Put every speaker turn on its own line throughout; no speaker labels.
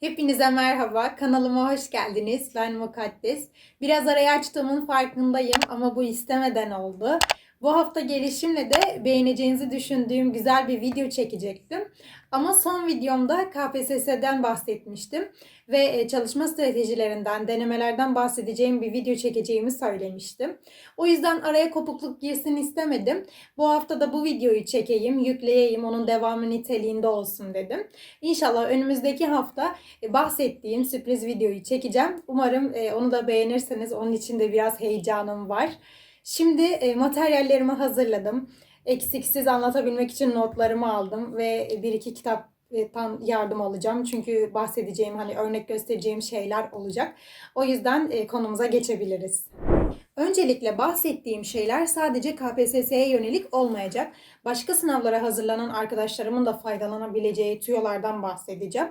Hepinize merhaba, kanalıma hoş geldiniz. Ben Mukaddes. Biraz araya açtığımın farkındayım ama bu istemeden oldu. Bu hafta gelişimle de beğeneceğinizi düşündüğüm güzel bir video çekecektim. Ama son videomda KPSS'den bahsetmiştim ve e, çalışma stratejilerinden, denemelerden bahsedeceğim bir video çekeceğimi söylemiştim. O yüzden araya kopukluk girsin istemedim. Bu hafta da bu videoyu çekeyim, yükleyeyim, onun devamı niteliğinde olsun dedim. İnşallah önümüzdeki hafta e, bahsettiğim sürpriz videoyu çekeceğim. Umarım e, onu da beğenirseniz onun için de biraz heyecanım var. Şimdi e, materyallerimi hazırladım. Eksiksiz anlatabilmek için notlarımı aldım ve bir iki kitaptan yardım alacağım. Çünkü bahsedeceğim hani örnek göstereceğim şeyler olacak. O yüzden e, konumuza geçebiliriz. Öncelikle bahsettiğim şeyler sadece KPSS'ye yönelik olmayacak. Başka sınavlara hazırlanan arkadaşlarımın da faydalanabileceği tüyolardan bahsedeceğim.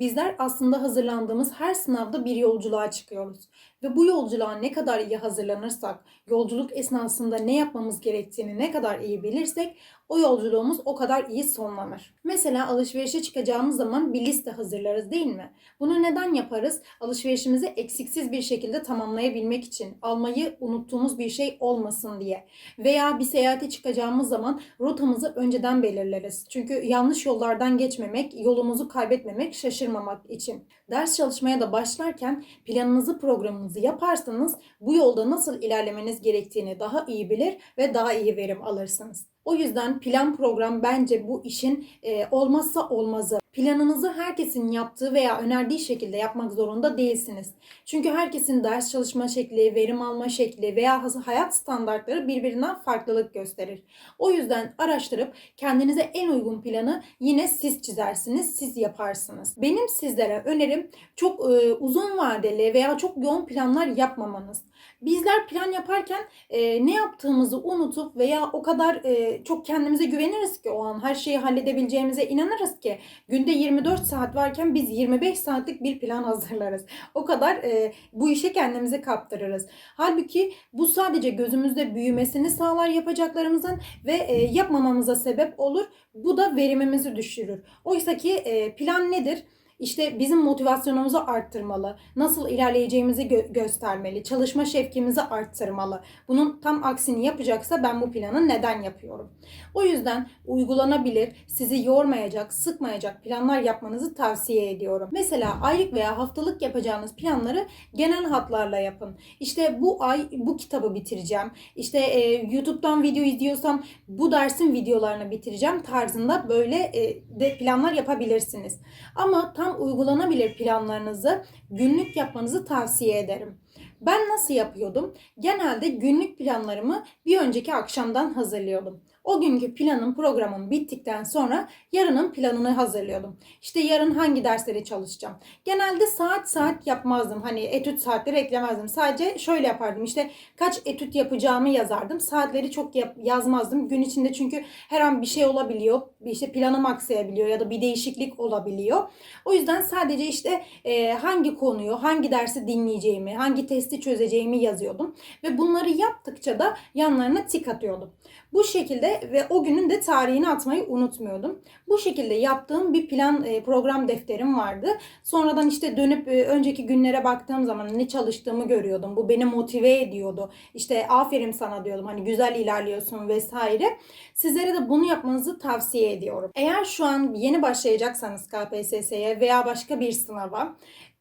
Bizler aslında hazırlandığımız her sınavda bir yolculuğa çıkıyoruz. Ve bu yolculuğa ne kadar iyi hazırlanırsak, yolculuk esnasında ne yapmamız gerektiğini ne kadar iyi bilirsek o yolculuğumuz o kadar iyi sonlanır. Mesela alışverişe çıkacağımız zaman bir liste hazırlarız değil mi? Bunu neden yaparız? Alışverişimizi eksiksiz bir şekilde tamamlayabilmek için, almayı unuttuğumuz bir şey olmasın diye. Veya bir seyahate çıkacağımız zaman rotamızı önceden belirleriz. Çünkü yanlış yollardan geçmemek, yolumuzu kaybetmemek, şaşırmamak için. Ders çalışmaya da başlarken planınızı, programınızı yaparsanız bu yolda nasıl ilerlemeniz gerektiğini daha iyi bilir ve daha iyi verim alırsınız. O yüzden plan program bence bu işin e, olmazsa olmazı. Planınızı herkesin yaptığı veya önerdiği şekilde yapmak zorunda değilsiniz. Çünkü herkesin ders çalışma şekli, verim alma şekli veya hayat standartları birbirinden farklılık gösterir. O yüzden araştırıp kendinize en uygun planı yine siz çizersiniz, siz yaparsınız. Benim sizlere önerim çok e, uzun vadeli veya çok yoğun planlar yapmamanız. Bizler plan yaparken e, ne yaptığımızı unutup veya o kadar e, çok kendimize güveniriz ki o an her şeyi halledebileceğimize inanırız ki günde 24 saat varken biz 25 saatlik bir plan hazırlarız. O kadar e, bu işe kendimizi kaptırırız. Halbuki bu sadece gözümüzde büyümesini sağlar yapacaklarımızın ve e, yapmamamıza sebep olur. Bu da verimimizi düşürür. Oysa ki e, plan nedir? İşte bizim motivasyonumuzu arttırmalı, nasıl ilerleyeceğimizi gö- göstermeli, çalışma şevkimizi arttırmalı. Bunun tam aksini yapacaksa ben bu planı neden yapıyorum? O yüzden uygulanabilir, sizi yormayacak, sıkmayacak planlar yapmanızı tavsiye ediyorum. Mesela aylık veya haftalık yapacağınız planları genel hatlarla yapın. İşte bu ay bu kitabı bitireceğim. İşte e, YouTube'dan video izliyorsam bu dersin videolarını bitireceğim tarzında böyle e, de planlar yapabilirsiniz. Ama tam uygulanabilir planlarınızı günlük yapmanızı tavsiye ederim. Ben nasıl yapıyordum? Genelde günlük planlarımı bir önceki akşamdan hazırlıyordum. O günkü planım, programım bittikten sonra yarının planını hazırlıyordum. İşte yarın hangi dersleri çalışacağım. Genelde saat saat yapmazdım. Hani etüt saatleri eklemezdim. Sadece şöyle yapardım. İşte kaç etüt yapacağımı yazardım. Saatleri çok yap- yazmazdım. Gün içinde çünkü her an bir şey olabiliyor. Bir işte planım aksayabiliyor ya da bir değişiklik olabiliyor. O yüzden sadece işte e, hangi konuyu, hangi dersi dinleyeceğimi, hangi testi çözeceğimi yazıyordum. Ve bunları yaptıkça da yanlarına tik atıyordum. Bu şekilde ve o günün de tarihini atmayı unutmuyordum. Bu şekilde yaptığım bir plan e, program defterim vardı. Sonradan işte dönüp e, önceki günlere baktığım zaman ne çalıştığımı görüyordum. Bu beni motive ediyordu. İşte aferin sana diyordum. Hani güzel ilerliyorsun vesaire. Sizlere de bunu yapmanızı tavsiye ediyorum. Eğer şu an yeni başlayacaksanız KPSS'ye veya başka bir sınava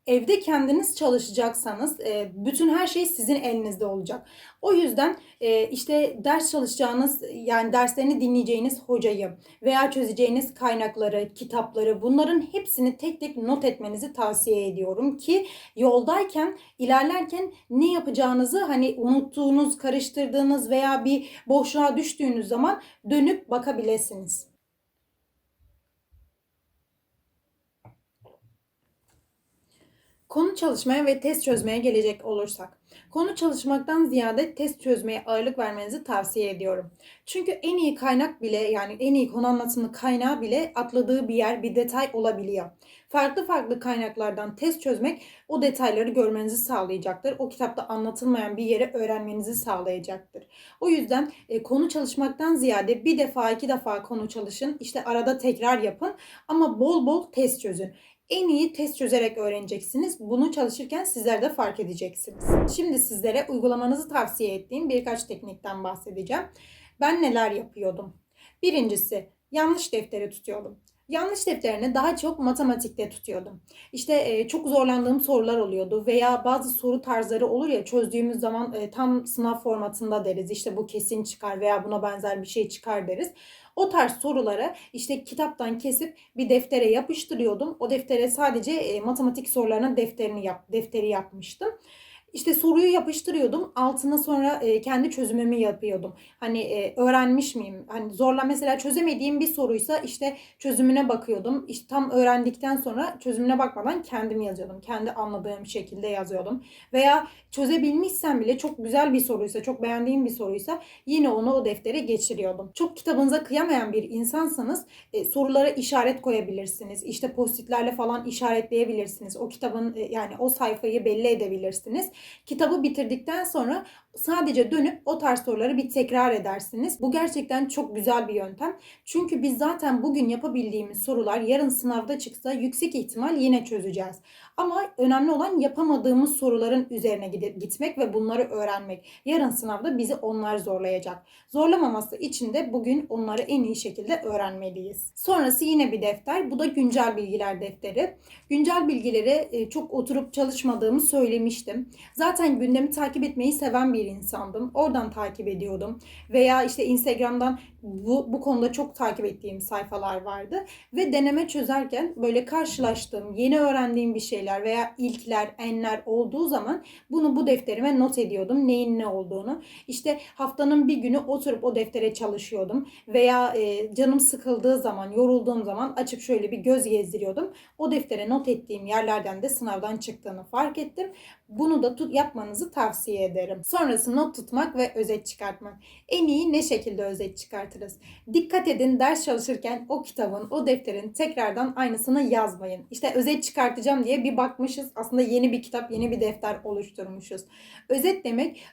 evde kendiniz çalışacaksanız e, bütün her şey sizin elinizde olacak. O yüzden e, işte ders çalışacağınız yani derslerini dinleyeceğiniz hocayı veya çözeceğiniz kaynakları, kitapları bunların hepsini tek tek not etmenizi tavsiye ediyorum ki yoldayken, ilerlerken ne yapacağınızı hani unuttuğunuz, karıştırdığınız veya bir boşluğa düştüğünüz zaman dönüp bakabilirsiniz. Konu çalışmaya ve test çözmeye gelecek olursak. Konu çalışmaktan ziyade test çözmeye ağırlık vermenizi tavsiye ediyorum. Çünkü en iyi kaynak bile yani en iyi konu anlatımı kaynağı bile atladığı bir yer, bir detay olabiliyor. Farklı farklı kaynaklardan test çözmek o detayları görmenizi sağlayacaktır. O kitapta anlatılmayan bir yere öğrenmenizi sağlayacaktır. O yüzden e, konu çalışmaktan ziyade bir defa iki defa konu çalışın. İşte arada tekrar yapın ama bol bol test çözün En iyi test çözerek öğreneceksiniz. Bunu çalışırken sizler de fark edeceksiniz. Şimdi sizlere uygulamanızı tavsiye ettiğim birkaç teknikten bahsedeceğim. Ben neler yapıyordum? Birincisi yanlış defteri tutuyordum. Yanlış defterini daha çok matematikte tutuyordum. İşte e, çok zorlandığım sorular oluyordu veya bazı soru tarzları olur ya çözdüğümüz zaman e, tam sınav formatında deriz. İşte bu kesin çıkar veya buna benzer bir şey çıkar deriz. O tarz soruları işte kitaptan kesip bir deftere yapıştırıyordum. O deftere sadece e, matematik sorularının defterini yap, defteri yapmıştım. İşte soruyu yapıştırıyordum. Altına sonra e, kendi çözümümü yapıyordum. Hani e, öğrenmiş miyim? Hani zorla mesela çözemediğim bir soruysa işte çözümüne bakıyordum. İşte tam öğrendikten sonra çözümüne bakmadan kendim yazıyordum. Kendi anladığım şekilde yazıyordum. Veya çözebilmişsem bile çok güzel bir soruysa, çok beğendiğim bir soruysa yine onu o deftere geçiriyordum. Çok kitabınıza kıyamayan bir insansanız e, sorulara işaret koyabilirsiniz. İşte postitlerle falan işaretleyebilirsiniz. O kitabın e, yani o sayfayı belli edebilirsiniz. Kitabı bitirdikten sonra sadece dönüp o tarz soruları bir tekrar edersiniz. Bu gerçekten çok güzel bir yöntem. Çünkü biz zaten bugün yapabildiğimiz sorular yarın sınavda çıksa yüksek ihtimal yine çözeceğiz. Ama önemli olan yapamadığımız soruların üzerine gitmek ve bunları öğrenmek. Yarın sınavda bizi onlar zorlayacak. Zorlamaması için de bugün onları en iyi şekilde öğrenmeliyiz. Sonrası yine bir defter. Bu da güncel bilgiler defteri. Güncel bilgileri e, çok oturup çalışmadığımı söylemiştim. Zaten gündemi takip etmeyi seven bir insandım. Oradan takip ediyordum. Veya işte Instagram'dan bu, bu konuda çok takip ettiğim sayfalar vardı. Ve deneme çözerken böyle karşılaştığım, yeni öğrendiğim bir şeyler veya ilkler, enler olduğu zaman bunu bu defterime not ediyordum. Neyin ne olduğunu. İşte haftanın bir günü oturup o deftere çalışıyordum. Veya e, canım sıkıldığı zaman, yorulduğum zaman açıp şöyle bir göz gezdiriyordum. O deftere not ettiğim yerlerden de sınavdan çıktığını fark ettim. Bunu da tut, yapmanızı tavsiye ederim. Sonrası not tutmak ve özet çıkartmak. En iyi ne şekilde özet çıkartırız? Dikkat edin ders çalışırken o kitabın, o defterin tekrardan aynısını yazmayın. İşte özet çıkartacağım diye bir bakmışız. Aslında yeni bir kitap, yeni bir defter oluşturmuşuz. Özet demek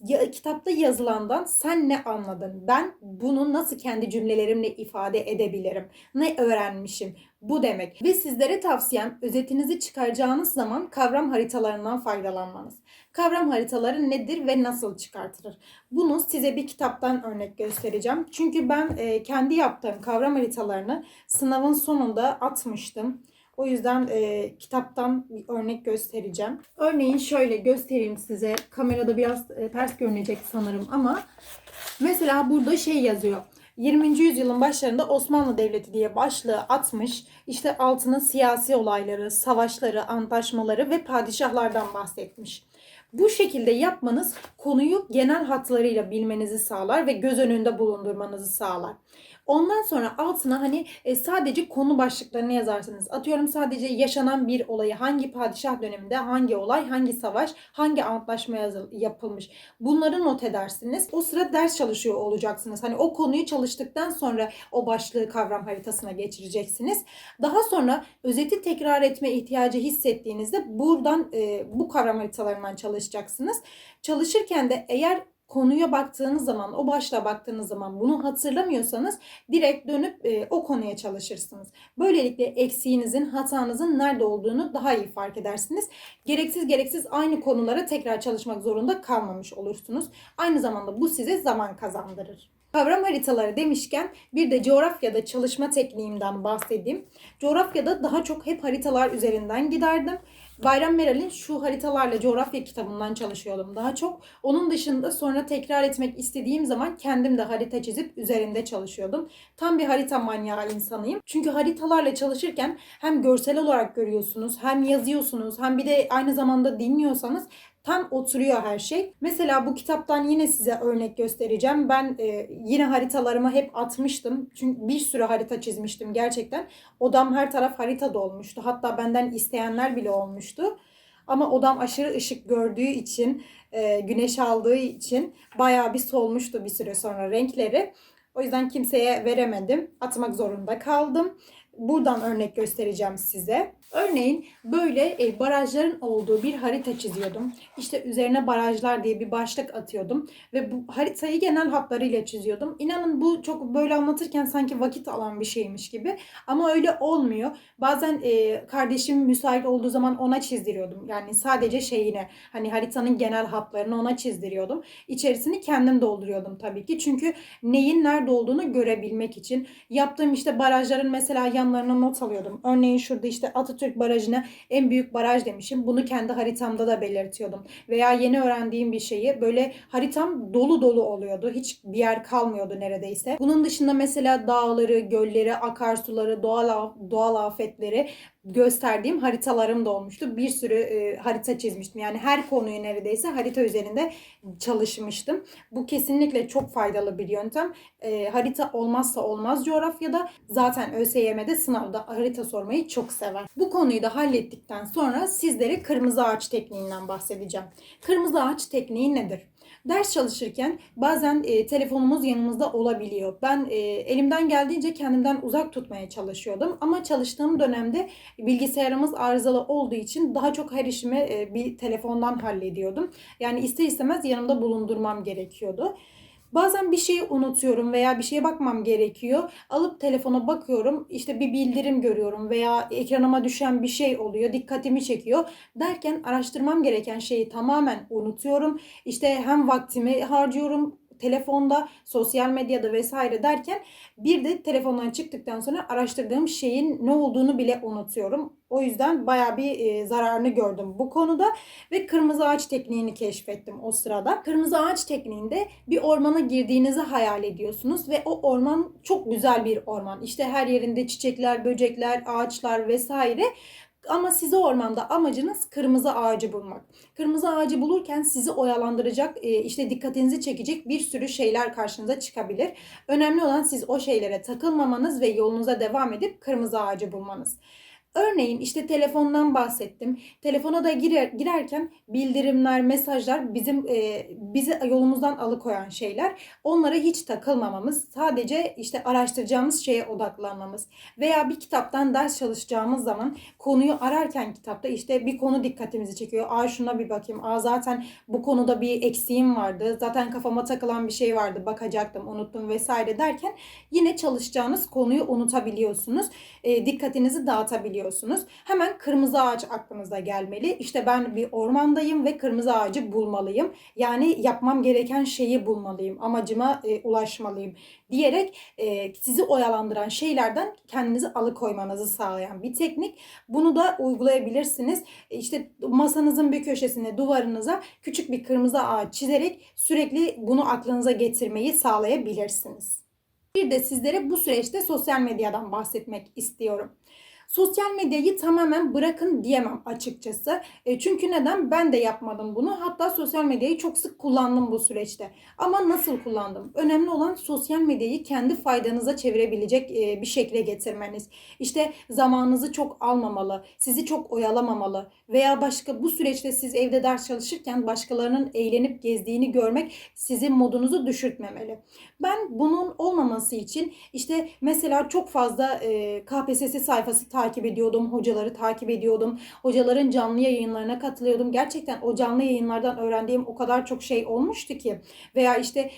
ya, kitapta yazılandan sen ne anladın? Ben bunu nasıl kendi cümlelerimle ifade edebilirim? Ne öğrenmişim? Bu demek. Ve sizlere tavsiyem özetinizi çıkaracağınız zaman kavram haritalarından faydalanmanız. Kavram haritaları nedir ve nasıl çıkartılır? Bunu size bir kitaptan örnek göstereceğim. Çünkü ben e, kendi yaptığım kavram haritalarını sınavın sonunda atmıştım. O yüzden e, kitaptan bir örnek göstereceğim. Örneğin şöyle göstereyim size. Kamerada biraz e, ters görünecek sanırım ama mesela burada şey yazıyor. 20. yüzyılın başlarında Osmanlı Devleti diye başlığı atmış. İşte altına siyasi olayları, savaşları, antlaşmaları ve padişahlardan bahsetmiş. Bu şekilde yapmanız konuyu genel hatlarıyla bilmenizi sağlar ve göz önünde bulundurmanızı sağlar. Ondan sonra altına hani e, sadece konu başlıklarını yazarsınız. Atıyorum sadece yaşanan bir olayı hangi padişah döneminde hangi olay, hangi savaş, hangi antlaşma yazıl- yapılmış. Bunları not edersiniz. O sıra ders çalışıyor olacaksınız. Hani o konuyu çalıştıktan sonra o başlığı kavram haritasına geçireceksiniz. Daha sonra özeti tekrar etme ihtiyacı hissettiğinizde buradan e, bu kavram haritalarından çalışacaksınız. Çalışırken de eğer konuya baktığınız zaman, o başlığa baktığınız zaman bunu hatırlamıyorsanız direkt dönüp e, o konuya çalışırsınız. Böylelikle eksiğinizin, hatanızın nerede olduğunu daha iyi fark edersiniz. Gereksiz gereksiz aynı konulara tekrar çalışmak zorunda kalmamış olursunuz. Aynı zamanda bu size zaman kazandırır. Kavram haritaları demişken bir de coğrafyada çalışma tekniğimden bahsedeyim. Coğrafyada daha çok hep haritalar üzerinden giderdim. Bayram Meral'in şu haritalarla coğrafya kitabından çalışıyordum daha çok. Onun dışında sonra tekrar etmek istediğim zaman kendim de harita çizip üzerinde çalışıyordum. Tam bir harita manyağı insanıyım. Çünkü haritalarla çalışırken hem görsel olarak görüyorsunuz, hem yazıyorsunuz, hem bir de aynı zamanda dinliyorsanız tam oturuyor her şey. Mesela bu kitaptan yine size örnek göstereceğim. Ben e, yine haritalarımı hep atmıştım. Çünkü bir sürü harita çizmiştim gerçekten. Odam her taraf harita dolmuştu. Hatta benden isteyenler bile olmuştu. Ama odam aşırı ışık gördüğü için, e, güneş aldığı için bayağı bir solmuştu bir süre sonra renkleri. O yüzden kimseye veremedim. Atmak zorunda kaldım. Buradan örnek göstereceğim size. Örneğin böyle e, barajların olduğu bir harita çiziyordum. İşte üzerine barajlar diye bir başlık atıyordum ve bu haritayı genel hatlarıyla çiziyordum. İnanın bu çok böyle anlatırken sanki vakit alan bir şeymiş gibi ama öyle olmuyor. Bazen e, kardeşim müsait olduğu zaman ona çizdiriyordum. Yani sadece şeyine hani haritanın genel hatlarını ona çizdiriyordum. İçerisini kendim dolduruyordum tabii ki. Çünkü neyin nerede olduğunu görebilmek için. Yaptığım işte barajların mesela yanlarına not alıyordum. Örneğin şurada işte Atatürk Barajı'na en büyük baraj demişim. Bunu kendi haritamda da belirtiyordum. Veya yeni öğrendiğim bir şeyi böyle haritam dolu dolu oluyordu. Hiç bir yer kalmıyordu neredeyse. Bunun dışında mesela dağları, gölleri, akarsuları, doğal doğal afetleri gösterdiğim haritalarım da olmuştu. Bir sürü e, harita çizmiştim. Yani her konuyu neredeyse harita üzerinde çalışmıştım. Bu kesinlikle çok faydalı bir yöntem. E, harita olmazsa olmaz coğrafyada. Zaten ÖSYM'de sınavda harita sormayı çok sever. Bu konuyu da hallettikten sonra sizlere kırmızı ağaç tekniğinden bahsedeceğim. Kırmızı ağaç tekniği nedir? Ders çalışırken bazen e, telefonumuz yanımızda olabiliyor. Ben e, elimden geldiğince kendimden uzak tutmaya çalışıyordum. Ama çalıştığım dönemde bilgisayarımız arızalı olduğu için daha çok her işimi e, bir telefondan hallediyordum. Yani ister istemez yanımda bulundurmam gerekiyordu. Bazen bir şeyi unutuyorum veya bir şeye bakmam gerekiyor. Alıp telefona bakıyorum. işte bir bildirim görüyorum veya ekranıma düşen bir şey oluyor. Dikkatimi çekiyor. Derken araştırmam gereken şeyi tamamen unutuyorum. İşte hem vaktimi harcıyorum telefonda, sosyal medyada vesaire derken bir de telefondan çıktıktan sonra araştırdığım şeyin ne olduğunu bile unutuyorum. O yüzden baya bir e, zararını gördüm bu konuda ve kırmızı ağaç tekniğini keşfettim o sırada. Kırmızı ağaç tekniğinde bir ormana girdiğinizi hayal ediyorsunuz ve o orman çok güzel bir orman. İşte her yerinde çiçekler, böcekler, ağaçlar vesaire. Ama size ormanda amacınız kırmızı ağacı bulmak. Kırmızı ağacı bulurken sizi oyalandıracak, e, işte dikkatinizi çekecek bir sürü şeyler karşınıza çıkabilir. Önemli olan siz o şeylere takılmamanız ve yolunuza devam edip kırmızı ağacı bulmanız. Örneğin işte telefondan bahsettim. Telefona da girer, girerken bildirimler, mesajlar bizim e, bizi yolumuzdan alıkoyan şeyler. Onlara hiç takılmamamız, sadece işte araştıracağımız şeye odaklanmamız veya bir kitaptan ders çalışacağımız zaman konuyu ararken kitapta işte bir konu dikkatimizi çekiyor. Aa şuna bir bakayım. Aa zaten bu konuda bir eksiğim vardı. Zaten kafama takılan bir şey vardı. Bakacaktım, unuttum vesaire derken yine çalışacağınız konuyu unutabiliyorsunuz. E, dikkatinizi dağıtabiliyorsunuz biliyorsunuz. Hemen kırmızı ağaç aklınıza gelmeli. İşte ben bir ormandayım ve kırmızı ağacı bulmalıyım. Yani yapmam gereken şeyi bulmalıyım. Amacıma e, ulaşmalıyım diyerek e, sizi oyalandıran şeylerden kendinizi alıkoymanızı sağlayan bir teknik. Bunu da uygulayabilirsiniz. E, işte masanızın bir köşesine, duvarınıza küçük bir kırmızı ağaç çizerek sürekli bunu aklınıza getirmeyi sağlayabilirsiniz. Bir de sizlere bu süreçte sosyal medyadan bahsetmek istiyorum. Sosyal medyayı tamamen bırakın diyemem açıkçası. E, çünkü neden? Ben de yapmadım bunu. Hatta sosyal medyayı çok sık kullandım bu süreçte. Ama nasıl kullandım? Önemli olan sosyal medyayı kendi faydanıza çevirebilecek e, bir şekle getirmeniz. İşte zamanınızı çok almamalı, sizi çok oyalamamalı veya başka bu süreçte siz evde ders çalışırken başkalarının eğlenip gezdiğini görmek sizin modunuzu düşürtmemeli. Ben bunun olmaması için işte mesela çok fazla e, KPSS sayfası takip ediyordum, hocaları takip ediyordum. Hocaların canlı yayınlarına katılıyordum. Gerçekten o canlı yayınlardan öğrendiğim o kadar çok şey olmuştu ki. Veya işte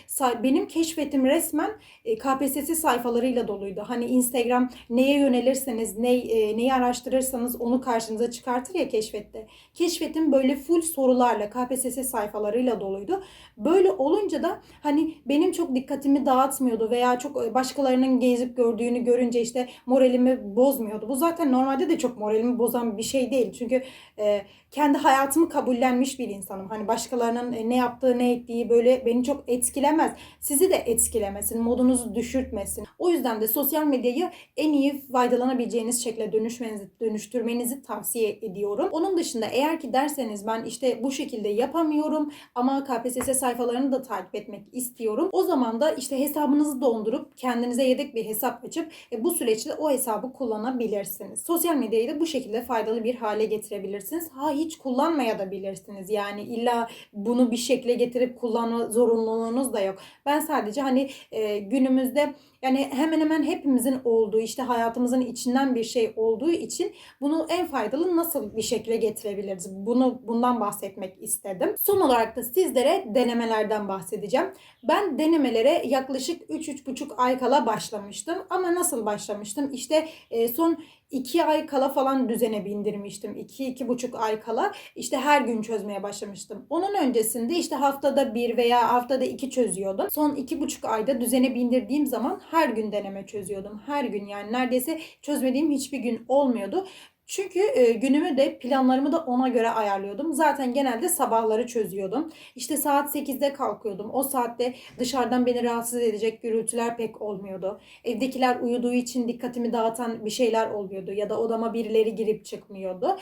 benim keşfetim resmen e, KPSS sayfalarıyla doluydu. Hani Instagram neye yönelirseniz, ne, e, neyi araştırırsanız onu karşınıza çıkartır ya keşfette. Keşfetim böyle full sorularla, KPSS sayfalarıyla doluydu. Böyle olunca da hani benim çok dikkatimi dağıtmıyordu veya çok e, başkalarının gezip gördüğünü görünce işte moralimi bozmuyordu. Bu zaten normalde de çok moralimi bozan bir şey değil. Çünkü e, kendi hayatımı kabullenmiş bir insanım. Hani başkalarının e, ne yaptığı ne ettiği böyle beni çok etkilemez. Sizi de etkilemesin, modunuzu düşürtmesin. O yüzden de sosyal medyayı en iyi faydalanabileceğiniz şekilde dönüşmenizi, dönüştürmenizi tavsiye ediyorum. Onun dışında eğer ki derseniz ben işte bu şekilde yapamıyorum ama KPSS sayfalarını da takip etmek istiyorum. O zaman da işte hesabınızı dondurup kendinize yedek bir hesap açıp e, bu süreçte o hesabı kullanabilirsiniz. Sosyal medyayı da bu şekilde faydalı bir hale getirebilirsiniz. Ha hiç kullanmaya da bilirsiniz. Yani illa bunu bir şekle getirip kullanma zorunluluğunuz da yok. Ben sadece hani e, günümüzde Yani hemen hemen hepimizin olduğu işte hayatımızın içinden bir şey olduğu için bunu en faydalı nasıl bir şekilde getirebiliriz? Bunu bundan bahsetmek istedim. Son olarak da sizlere denemelerden bahsedeceğim. Ben denemelere yaklaşık 3-3,5 ay kala başlamıştım. Ama nasıl başlamıştım? İşte e, son 2 ay kala falan düzene bindirmiştim. 2-2,5 ay kala işte her gün çözmeye başlamıştım. Onun öncesinde işte haftada bir veya haftada iki çözüyordum. Son 2,5 ayda düzene bindirdiğim zaman her gün deneme çözüyordum. Her gün yani neredeyse çözmediğim hiçbir gün olmuyordu. Çünkü e, günümü de planlarımı da ona göre ayarlıyordum. Zaten genelde sabahları çözüyordum. İşte saat 8'de kalkıyordum. O saatte dışarıdan beni rahatsız edecek gürültüler pek olmuyordu. Evdekiler uyuduğu için dikkatimi dağıtan bir şeyler oluyordu. Ya da odama birileri girip çıkmıyordu.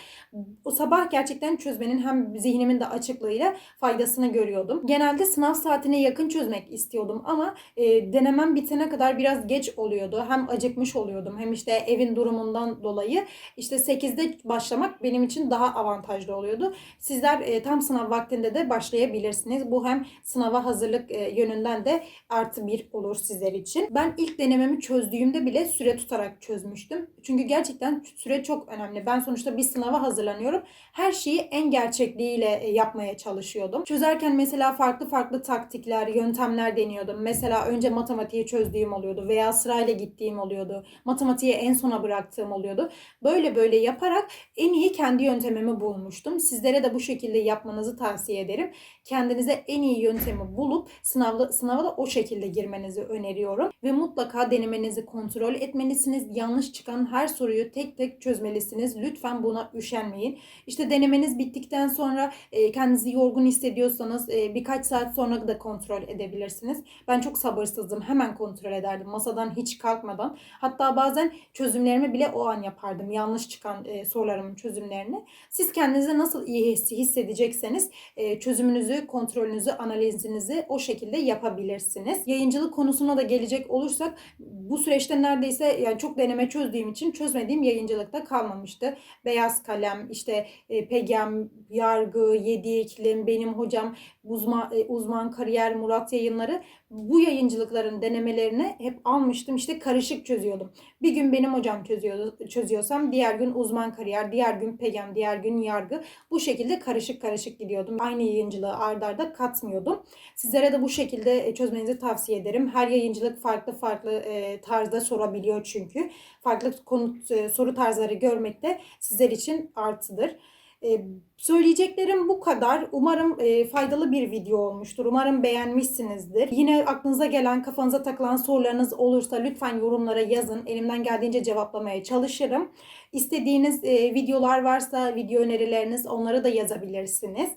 O sabah gerçekten çözmenin hem zihnimin de açıklığıyla faydasını görüyordum. Genelde sınav saatine yakın çözmek istiyordum ama e, denemem bitene kadar biraz geç oluyordu. Hem acıkmış oluyordum hem işte evin durumundan dolayı işte 8'de başlamak benim için daha avantajlı oluyordu. Sizler e, tam sınav vaktinde de başlayabilirsiniz. Bu hem sınava hazırlık e, yönünden de artı bir olur sizler için. Ben ilk denememi çözdüğümde bile süre tutarak çözmüştüm. Çünkü gerçekten süre çok önemli. Ben sonuçta bir sınava hazırlanıyorum. Her şeyi en gerçekliğiyle e, yapmaya çalışıyordum. Çözerken mesela farklı farklı taktikler, yöntemler deniyordum. Mesela önce matematiği çözdüğüm oluyordu veya sırayla gittiğim oluyordu. Matematiği en sona bıraktığım oluyordu. Böyle böyle yaparak en iyi kendi yöntemimi bulmuştum. Sizlere de bu şekilde yapmanızı tavsiye ederim. Kendinize en iyi yöntemi bulup sınavda sınava da o şekilde girmenizi öneriyorum ve mutlaka denemenizi kontrol etmelisiniz. Yanlış çıkan her soruyu tek tek çözmelisiniz. Lütfen buna üşenmeyin. İşte denemeniz bittikten sonra e, kendinizi yorgun hissediyorsanız e, birkaç saat sonra da kontrol edebilirsiniz. Ben çok sabırsızdım. Hemen kontrol ederdim masadan hiç kalkmadan. Hatta bazen çözümlerimi bile o an yapardım. Yanlış çıkan e, sorularımın çözümlerini. Siz kendinizi nasıl iyi hissedecekseniz e, çözümünüzü, kontrolünüzü, analizinizi o şekilde yapabilirsiniz. Yayıncılık konusuna da gelecek olursak bu süreçte neredeyse yani çok deneme çözdüğüm için çözmediğim yayıncılıkta kalmamıştı. Beyaz kalem, işte e, Pegem, Yargı, Yedi İklim, benim hocam, uzman, e, uzman kariyer, Murat yayınları bu yayıncılıkların denemelerini hep almıştım. İşte karışık çözüyordum. Bir gün benim hocam çözüyordu, çözüyorsam diğer gün uzman kariyer, diğer gün Pegem, diğer gün yargı. Bu şekilde karışık karışık gidiyordum. Aynı yayıncılığı ardarda arda katmıyordum. Sizlere de bu şekilde e, çözmenizi tavsiye ederim. Her yayıncılık farklı farklı e, tarzda sorabiliyor çünkü. Farklı konu e, soru tarzları görmek de sizler için artıdır. E, söyleyeceklerim bu kadar. Umarım e, faydalı bir video olmuştur. Umarım beğenmişsinizdir. Yine aklınıza gelen, kafanıza takılan sorularınız olursa lütfen yorumlara yazın. Elimden geldiğince cevaplamaya çalışırım. İstediğiniz e, videolar varsa, video önerileriniz onları da yazabilirsiniz.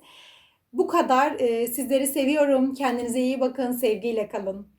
Bu kadar. E, sizleri seviyorum. Kendinize iyi bakın. Sevgiyle kalın.